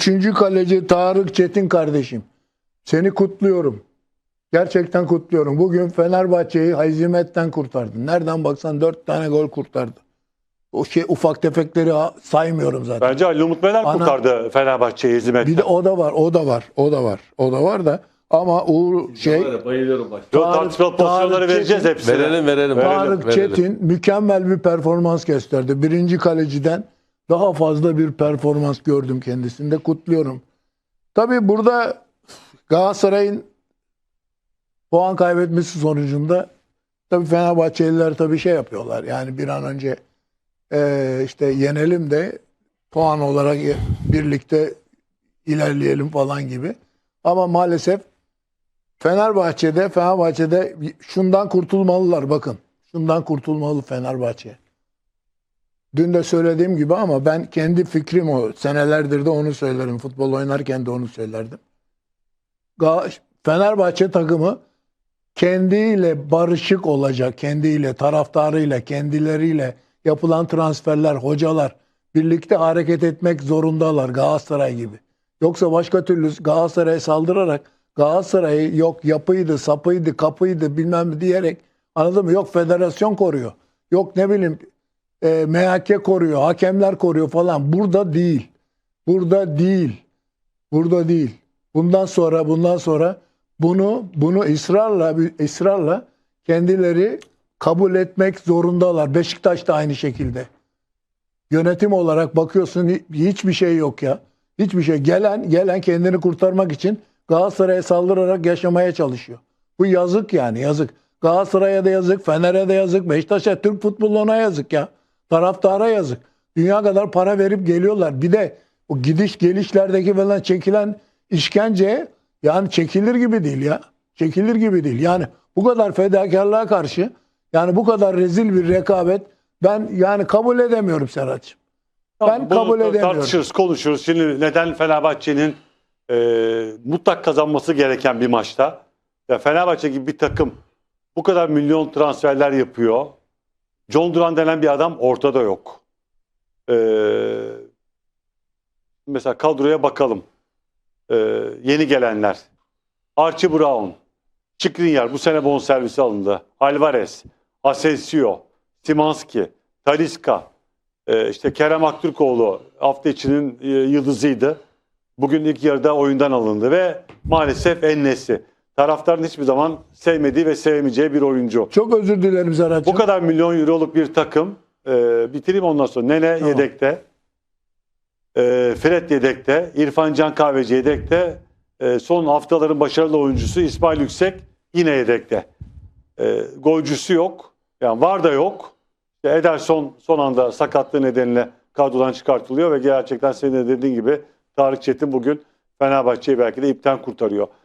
Üçüncü kaleci Tarık Çetin kardeşim. Seni kutluyorum. Gerçekten kutluyorum. Bugün Fenerbahçe'yi hazimetten kurtardın. Nereden baksan dört tane gol kurtardı. O şey ufak tefekleri saymıyorum zaten. Bence Ali Umut Meler Ana- kurtardı Fenerbahçe'yi hizmetten. Bir de o da var, o da var, o da var, o da var da ama Uğur şey bayılıyorum. Yok, Tarık- tartışmalı pozisyonları Tarık vereceğiz hepsine. Verelim verelim. Tarık verelim. Çetin mükemmel bir performans gösterdi. Birinci kaleciden daha fazla bir performans gördüm kendisinde. Kutluyorum. Tabii burada Galatasaray'ın puan kaybetmesi sonucunda tabii Fenerbahçeliler tabii şey yapıyorlar. Yani bir an önce eee, işte yenelim de puan olarak birlikte ilerleyelim falan gibi. Ama maalesef Fenerbahçe'de Fenerbahçe'de şundan kurtulmalılar bakın. Şundan kurtulmalı Fenerbahçe. Dün de söylediğim gibi ama ben kendi fikrim o. Senelerdir de onu söylerim. Futbol oynarken de onu söylerdim. Fenerbahçe takımı kendiyle barışık olacak. Kendiyle, taraftarıyla, kendileriyle yapılan transferler, hocalar birlikte hareket etmek zorundalar Galatasaray gibi. Yoksa başka türlü Galatasaray'a saldırarak Galatasaray'ı yok yapıydı, sapıydı, kapıydı bilmem diyerek anladın mı? Yok federasyon koruyor. Yok ne bileyim e, MHK koruyor, hakemler koruyor falan. Burada değil. Burada değil. Burada değil. Bundan sonra bundan sonra bunu bunu ısrarla ısrarla kendileri kabul etmek zorundalar. Beşiktaş da aynı şekilde. Yönetim olarak bakıyorsun hi- hiçbir şey yok ya. Hiçbir şey. Gelen gelen kendini kurtarmak için Galatasaray'a saldırarak yaşamaya çalışıyor. Bu yazık yani yazık. Galatasaray'a da yazık, Fener'e de yazık, Beşiktaş'a, Türk futboluna yazık ya. Taraftara yazık. Dünya kadar para verip geliyorlar. Bir de o gidiş gelişlerdeki falan çekilen işkence yani çekilir gibi değil ya. Çekilir gibi değil. Yani bu kadar fedakarlığa karşı yani bu kadar rezil bir rekabet ben yani kabul edemiyorum Serhat'cığım. Ben Bunu kabul edemiyorum. Tartışırız, konuşuruz. Şimdi neden Fenerbahçe'nin e, mutlak kazanması gereken bir maçta ya Fenerbahçe gibi bir takım bu kadar milyon transferler yapıyor. John Duran denen bir adam ortada yok. E, mesela kadroya bakalım. E, yeni gelenler. Archie Brown, Skriniar bu sene bonservisi alındı. Alvarez, Asensio, Simanski, Talisca, ee, işte Kerem Aktürkoğlu hafta içinin e, yıldızıydı. Bugün ilk yarıda oyundan alındı ve maalesef Ennesi. Taraftarın hiçbir zaman sevmediği ve sevmeyeceği bir oyuncu. Çok özür dilerim Serhat'cığım. Bu kadar milyon euroluk bir takım e, bitireyim ondan sonra. Nene Tamam. yedekte. E, Fred yedekte. İrfan Can Kahveci yedekte. E, son haftaların başarılı oyuncusu İsmail Yüksek yine yedekte. E, golcüsü yok. Yani var da yok. Ederson son anda sakatlığı nedeniyle kadrodan çıkartılıyor ve gerçekten senin de dediğin gibi Tarık Çetin bugün Fenerbahçe'yi belki de ipten kurtarıyor.